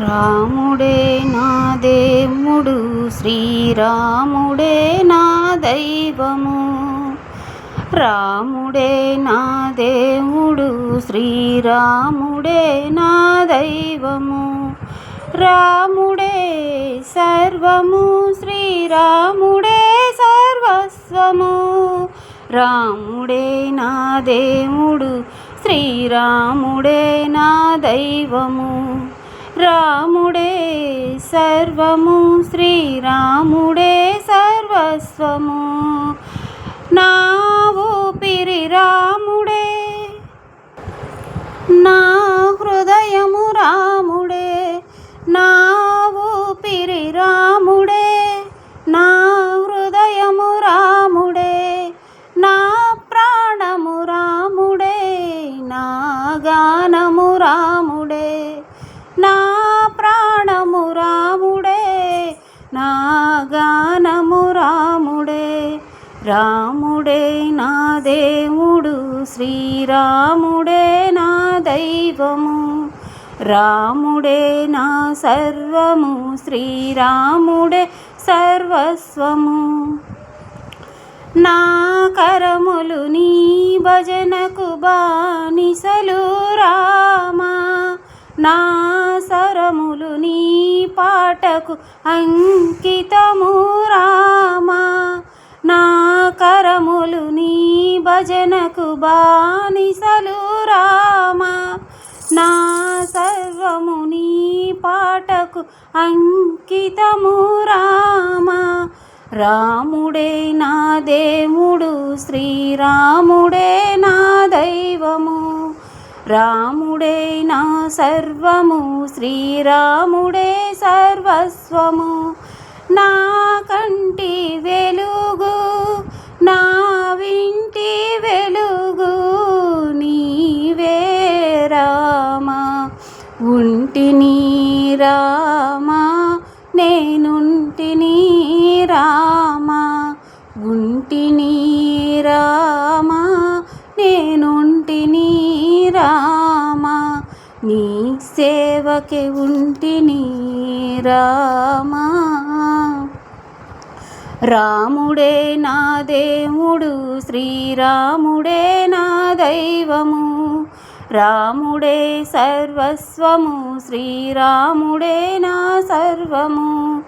రాముడే నా దేవుడు శ్రీరాముడే నా దైవము. రాముడే నా దేవుడు శ్రీరాముడే నా దైవము. రాముడే సర్వము శ్రీరాముడే సర్వస్వము. రాముడే నా దేవుడు శ్రీరాముడే నా దైవము. రాముడే సర్వము శ్రీరాముడే సర్వస్వము. నా ఊపిరి రాముడే నా హృదయము రాముడే. నా ఊపిరి రాముడే నా హృదయము రాముడే. నా ప్రాణము రాముడే నా గానము రాముడే. రాముడే నా దేవుడు శ్రీరాముడే నా దైవము. రాముడే నా సర్వము శ్రీరాముడే సర్వస్వము. నా కరములు నీ భజనకు బానిసలు రామా. నా సరములు నీ పాటకు అంకితము రామా. నా కరములు నీ భజనకు బానిసలు రామా. నా సర్వము నీ పాటకు అంకితము రామా. రాముడే నా దేవుడు శ్రీరాముడే నా దైవము. రాముడే నా సర్వము శ్రీరాముడే సర్వస్వము. నా కంటి ఉంటిని రామా నేనుంటిని రామా. ఉంటిని రామా నేనుంటిని రామా. నీ సేవకి ఉంటిని రామా. రాముడే నా దేవుడు శ్రీరాముడే నా దైవము. రాముడే సర్వస్వము శ్రీరాముడే నా సర్వము.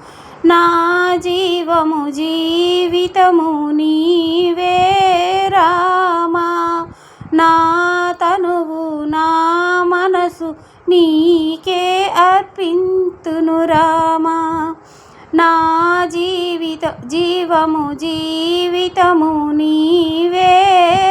నా జీవము జీవితము నీవే రామా. నా తనువు నా మనసు నీకే అర్పింతును రామా. నా జీవిత జీవము జీవితము నీవే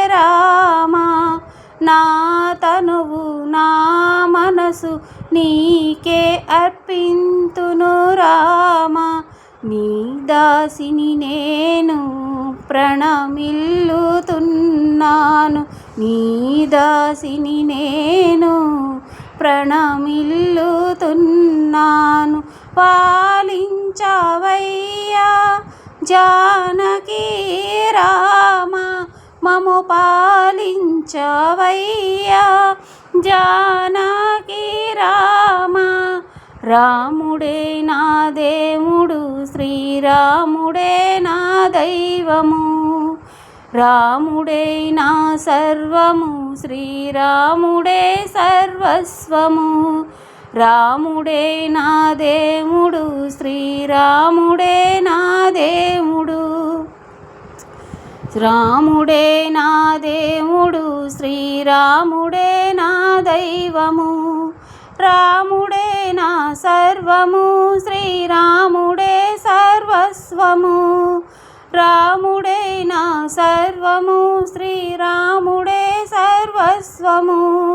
రామా. నా నువ్వు నా మనసు నీకే అర్పింతును రామా. నీ దాసిని నేను ప్రణమిల్లుతున్నాను. నీ దాసిని నేను ప్రణమిల్లుతున్నాను. పాలించవయ్యా జానకి మము పాలించవయ్యా. జానకి రామ రాముడే నా దేవుడు శ్రీరాముడే నా దైవము. రాముడే నా సర్వము శ్రీరాముడే సర్వస్వము. రాముడే నా దేవుడు శ్రీరాముడే నా దేవుడు. రాముడే నా దేవుడు శ్రీరాముడే నా దైవము. రాముడే నా సర్వము శ్రీరాముడే సర్వస్వము. రాముడే నా సర్వము శ్రీరాముడే సర్వస్వము.